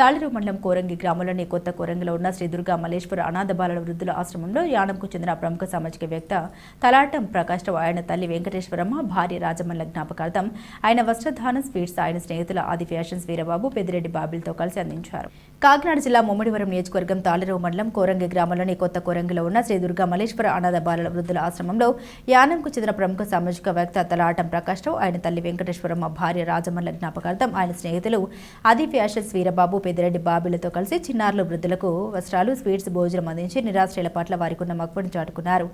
తాళరు మండలం కోరంగి గ్రామంలోని కొత్త కోరంగిలో ఉన్న శ్రీ దుర్గా మల్లేశ్వర అనాథ బాలల వృద్ధుల ఆశ్రమంలో యానంకు చెందిన ప్రముఖ సామాజిక వ్యక్త తలాటం ప్రకాష్ ఆయన తల్లి వెంకటేశ్వరమ్మ భార్య రాజమల్ల జ్ఞాపకార్థం ఆయన వస్త్రధాన స్వీట్స్ ఆయన స్నేహితుల ఆది ఫ్యాషన్స్ వీరబాబు పెద్దిరెడ్డి బాబిల్తో కలిసి అందించారు. కాకినాడ జిల్లా ముమ్మడివరం నియోజకవర్గం తాళిరవు మండలం కోరంగి గ్రామంలోని కొత్త కోరంగిలో ఉన్న శ్రీ దుర్గా మల్లేశ్వర అనాథ బాలల వృద్ధుల ఆశ్రమంలో యానంకు చెందిన ప్రముఖ సామాజిక వ్యక్త తలాటం ప్రకాష్ ఆయన తల్లి వెంకటేశ్వరమ్మ భార్య రాజమల్ల జ్ఞాపకార్థం ఆయన స్నేహితులు ఆది ఫ్యాషన్స్ వీరబాబు పెద్దిరెడ్డి బాబీలతో కలిసి చిన్నారులు వృద్ధులకు వస్త్రాలు స్వీట్స్ భోజనం అందించి నిరాశ్రయుల పట్ల వారికి ఉన్న మక్కువను చాటుకున్నారు.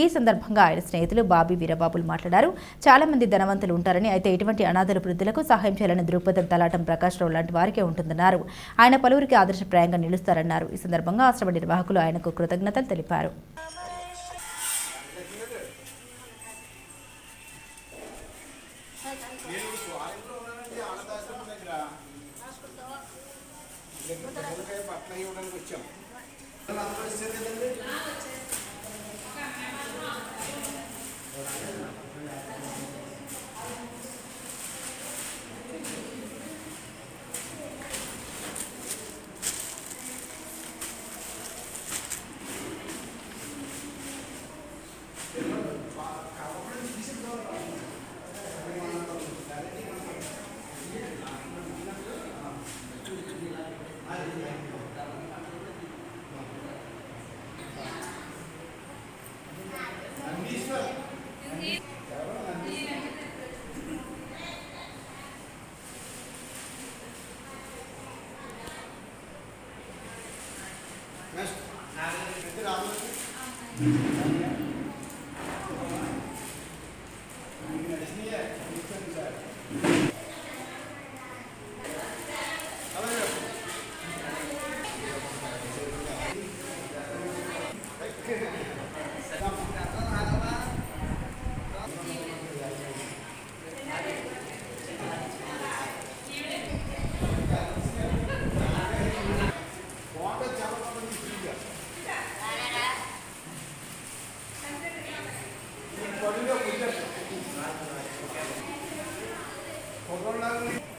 ఈ సందర్భంగా ఆయన స్నేహితులు బాబీ వీరబాబులు మాట్లాడారు. చాలా మంది ధనవంతులు ఉంటారని అయితే ఇటువంటి అనాథలు వృద్ధులకు సహాయం చేయాలని దృక్పథం తలాటం ప్రకాష్ రావు లాంటి వారికే ఉంటుందన్నారు. ఆయన పలువురికి ఆదర్శప్రాయంగా నిలుస్తారన్నారు. ఈ సందర్భంగా ఆశ్రమ నిర్వాహకులు ఆయనకు కృతజ్ఞతలు తెలిపారు. పట్ల ఇవ్వడానికి వచ్చాం. కదండి Thank you.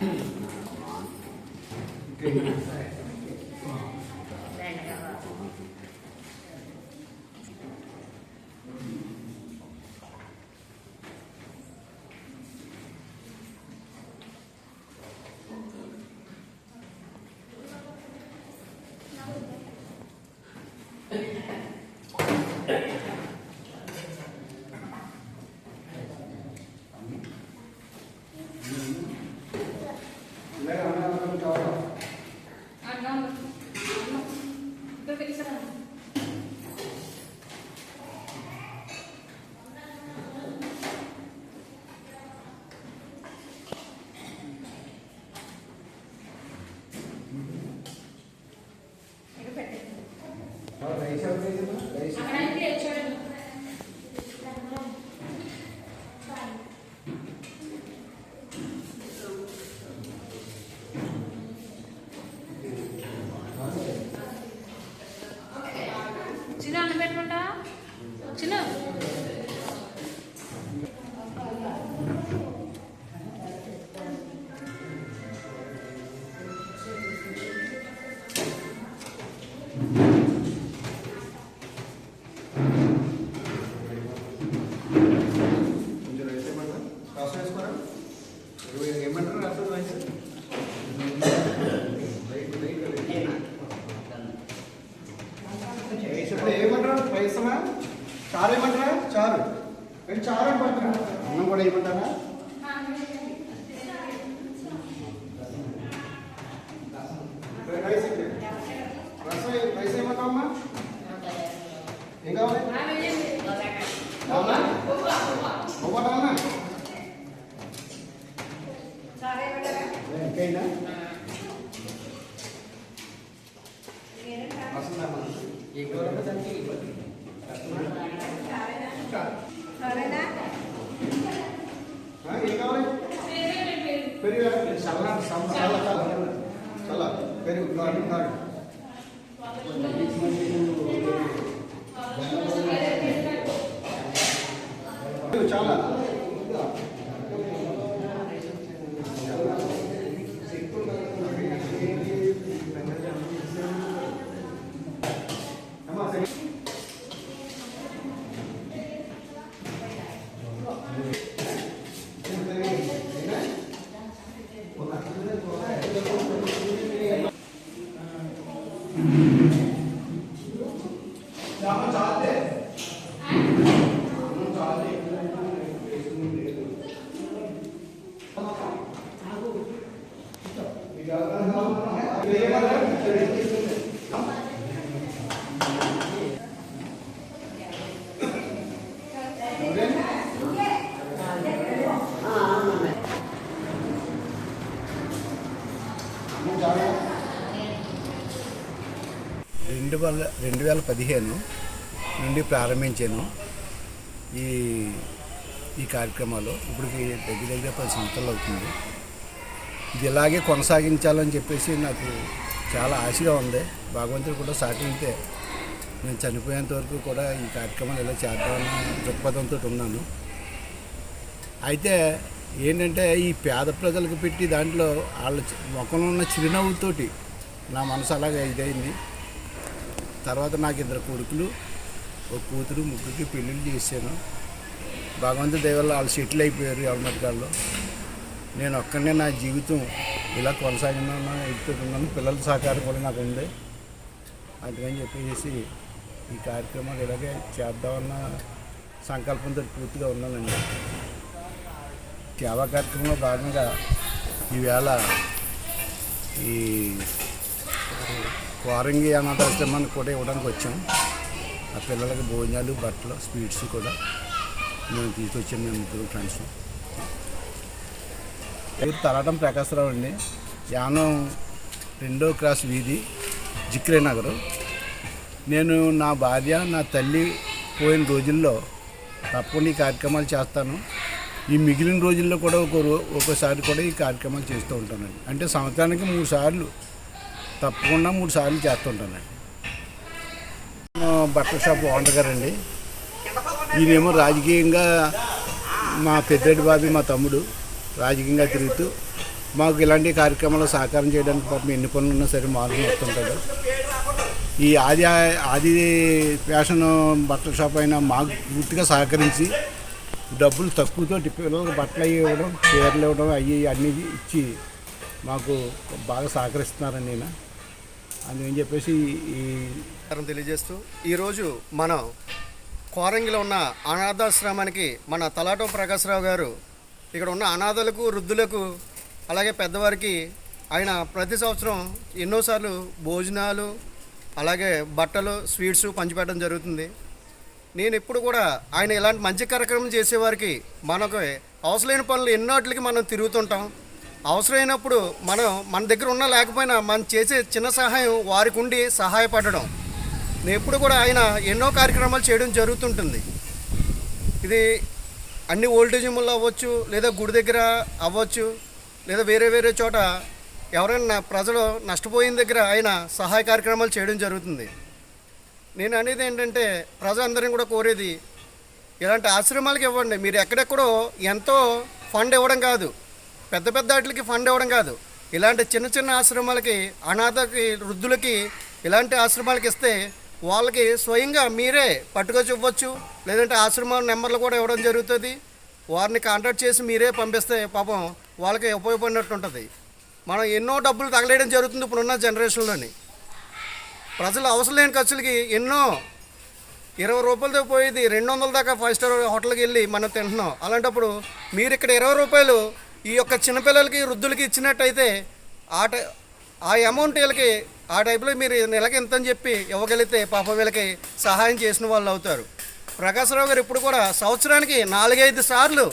Good night. ఏమంటారా చారు ఏమంటారా? చారు. ఏంటి చారు ఏమంటారా? అన్నం కూడా ఏమంటారా? రసం రైస్ ఏమంటావమ్మా? ఏం కావాలి? రసం పెరుగు కాడు जाना चाहते जाना चाहते जाना है Thank you. రెండు వేల రెండు వేల పదిహేను నుండి ప్రారంభించాను ఈ ఈ కార్యక్రమాలు. ఇప్పటికి దగ్గర దగ్గర పది సంవత్సరాలు అవుతుంది. ఇది ఇలాగే కొనసాగించాలని చెప్పేసి నాకు చాలా ఆశగా ఉంది. భగవంతుడు కూడా సాటింటే నేను చనిపోయేంత వరకు కూడా ఈ కార్యక్రమాలు ఇలా చేద్దామని దృక్పథంతో ఉన్నాను. అయితే ఏంటంటే ఈ పేద ప్రజలకు పెట్టి దాంట్లో వాళ్ళ ముఖంలో ఉన్న చిరునవ్వుతోటి నా మనసు అలాగే ఇదైంది. తర్వాత నాకు ఇద్దరు కొడుకులు ఒక కూతురు ముగ్గురికి పెళ్ళిళ్ళు చేశాను. భగవంతుడి దయ వాళ్ళు సెటిల్ అయిపోయారు ఎవరిమట్కాల్లో నేను ఒక్కడనే నా జీవితం ఇలా కొనసాగినాను ఎదుగుతున్నాను పిల్లల సహకారం కూడా నాకు ఉంది. అందుకని చెప్పేసి ఈ కార్యక్రమాలు ఇలాగే చేద్దామన్న సంకల్పంతో పూర్తిగా ఉన్నానండి. సేవా కార్యక్రమంలో భాగంగా ఈవేళ ఈ వారంగి అనాథాశ్రమానికి కూడా ఇవ్వడానికి వచ్చాం. ఆ పిల్లలకి భోజనాలు బట్టలు స్వీట్స్ కూడా మేము తీసుకొచ్చాం మేము ముగ్గురు ఫ్రెండ్స్. పేరు తలాటం ప్రకాశరావు అండి. యానం రెండో క్రాస్ వీధి జిక్రే నగరు. నేను నా భార్య నా తల్లి పోయిన రోజుల్లో తప్పకుండా ఈ కార్యక్రమాలు చేస్తాను. ఈ మిగిలిన రోజుల్లో కూడా ఒక రో- ఒక్కోసారి కూడా ఈ కార్యక్రమాలు చేస్తూ ఉంటానండి. అంటే సంవత్సరానికి మూడు సార్లు తప్పకుండా మూడు సార్లు చేస్తుంటానండి నేను బట్టల షాప్ ఓనర్ గారండి. ఈయనేమో రాజకీయంగా మా పెద్దరెడ్డి బాబు మా తమ్ముడు రాజకీయంగా తిరుగుతూ మాకు ఇలాంటి కార్యక్రమాలు సహకారం చేయడానికి పాపం ఎన్ని పనులు ఉన్నా సరే మార్పు వస్తుంటాడు ఈ ఆది ఆది ఫ్యాషన్ బట్టల షాప్ అయినా మాకు పూర్తిగా సహకరించి డబ్బులు తక్కువతో పిల్లలకు బట్టలు అవి ఇవ్వడం చీరలు ఇవ్వడం అవి అన్నీ ఇచ్చి మాకు బాగా సహకరిస్తున్నారని నేను అందుకని చెప్పేసి ఈ తెలియజేస్తూ ఈరోజు మనం కోరంగిలో ఉన్న అనాథాశ్రమానికి మన తలాటం ప్రకాశ్రావు గారు ఇక్కడ ఉన్న అనాథలకు వృద్ధులకు అలాగే పెద్దవారికి ఆయన ప్రతి సంవత్సరం ఎన్నోసార్లు భోజనాలు అలాగే బట్టలు స్వీట్స్ పంచిపెట్టడం జరుగుతుంది. నేను ఇప్పుడు కూడా ఆయన ఇలాంటి మంచి కార్యక్రమం చేసేవారికి మనకు అవసరమైన పనులు ఎన్నోట్లకి మనం తిరుగుతుంటాం. అవసరమైనప్పుడు మనం మన దగ్గర ఉన్న లేకపోయినా మనం చేసే చిన్న సహాయం వారికి ఉండి సహాయపడడం. నేను ఎప్పుడు కూడా ఆయన ఎన్నో కార్యక్రమాలు చేయడం జరుగుతుంటుంది. ఇది అన్ని ఓల్టేజ్ అవ్వచ్చు లేదా గుడి దగ్గర అవ్వచ్చు లేదా వేరే వేరే చోట ఎవరైనా ప్రజలు నష్టపోయిన దగ్గర ఆయన సహాయ కార్యక్రమాలు చేయడం జరుగుతుంది. నేను అనేది ఏంటంటే ప్రజలందరినీ కూడా కోరేది ఇలాంటి ఆశ్రమాలకు ఇవ్వండి. మీరు ఎక్కడెక్కడో ఎంతో ఫండ్ ఇవ్వడం కాదు. పెద్ద పెద్ద వాటికి ఫండ్ ఇవ్వడం కాదు. ఇలాంటి చిన్న చిన్న ఆశ్రమాలకి అనాథకి వృద్ధులకి ఇలాంటి ఆశ్రమాలకి ఇస్తే వాళ్ళకి స్వయంగా మీరే పట్టుకొచ్చి ఇవ్వచ్చు. లేదంటే ఆశ్రమం నెంబర్లు కూడా ఇవ్వడం జరుగుతుంది. వారిని కాంటాక్ట్ చేసి మీరే పంపిస్తే పాపం వాళ్ళకి ఉపయోగపడినట్టు ఉంటుంది. మనం ఎన్నో డబ్బులు తగలేయడం జరుగుతుంది ఇప్పుడున్న జనరేషన్లోని. ప్రజలు అవసరం లేని ఖర్చులకి ఎన్నో ఇరవై రూపాయలతో పోయేది రెండు వందల దాకా ఫైవ్ స్టార్ హోటల్కి వెళ్ళి మనం తింటున్నాం. అలాంటప్పుడు మీరు ఇక్కడ ఇరవై రూపాయలు ఈ యొక్క చిన్నపిల్లలకి వృద్ధులకి ఇచ్చినట్టయితే ఆ టై ఆ అమౌంట్ వీళ్ళకి ఆ టైప్లో మీరు నెలకి ఎంత అని చెప్పి ఇవ్వగలిగితే పాప వీళ్ళకి సహాయం చేసిన వాళ్ళు అవుతారు. ప్రకాశరావు గారు ఇప్పుడు కూడా సంవత్సరానికి నాలుగైదు సార్లు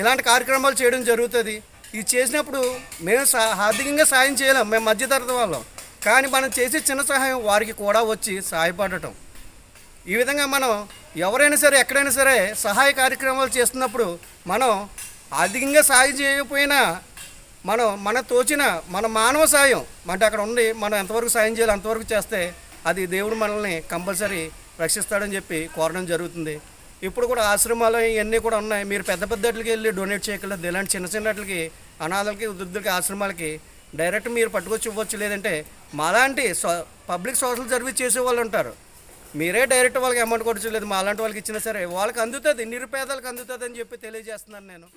ఇలాంటి కార్యక్రమాలు చేయడం జరుగుతుంది. ఇది చేసినప్పుడు మేము సా ఆర్థికంగా సాయం చేయలేం మేము మధ్యతరగతి వాళ్ళం. కానీ మనం చేసే చిన్న సహాయం వారికి కూడా వచ్చి సహాయపడటం ఈ విధంగా మనం ఎవరైనా సరే ఎక్కడైనా సరే సహాయ కార్యక్రమాలు చేస్తున్నప్పుడు మనం ఆర్థికంగా సాయం చేయకపోయినా మనం మన తోచిన మన మానవ సాయం అంటే అక్కడ ఉండి మనం ఎంతవరకు సాయం చేయాలి అంతవరకు చేస్తే అది దేవుడు మనల్ని కంపల్సరీ రక్షిస్తాడని చెప్పి కోరడం జరుగుతుంది. ఇప్పుడు కూడా ఆశ్రమాలు ఇవన్నీ కూడా ఉన్నాయి. మీరు పెద్ద పెద్ద వాటికి వెళ్ళి డొనేట్ చేయగలదు ఇలాంటి చిన్న చిన్న వాటికి అనాథలకి వృద్ధులకి ఆశ్రమాలకి డైరెక్ట్ మీరు పట్టుకొచ్చి ఇవ్వచ్చు. లేదంటే మాలాంటి సో పబ్లిక్ సోషల్ సర్వీస్ చేసే వాళ్ళు ఉంటారు. మీరే డైరెక్ట్ వాళ్ళకి అమౌంట్ కొట్టచ్చు లేదు మా అలాంటి వాళ్ళకి ఇచ్చినా సరే వాళ్ళకి అందుతుంది నిరుపేదలకు అందుతుంది అని చెప్పి తెలియజేస్తున్నాను నేను.